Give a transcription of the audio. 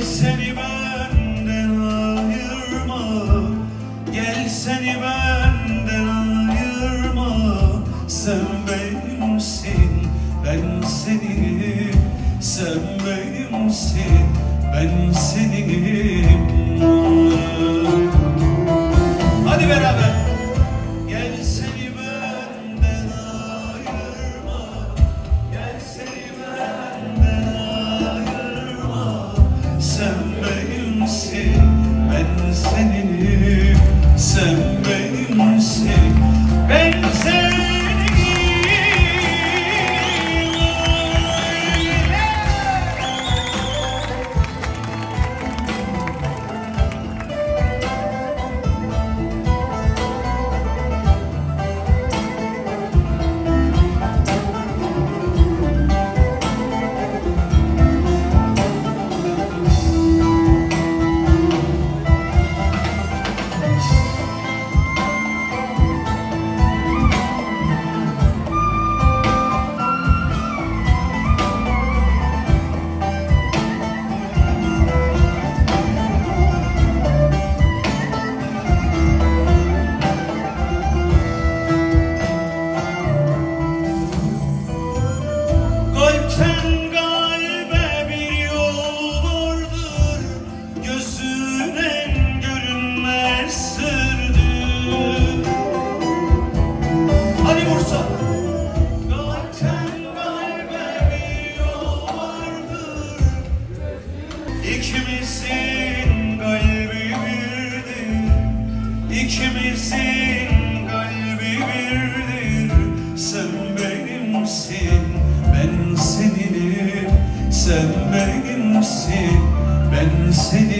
Gel benden ayırma. Gel benden ayırma. Sen benimsin ben senim. Sen benimsin ben senim. Hadi beraber. İkimizin kalbi birdir. İkimizin kalbi birdir. Sen benimsin ben seninim. Sen benimsin ben senin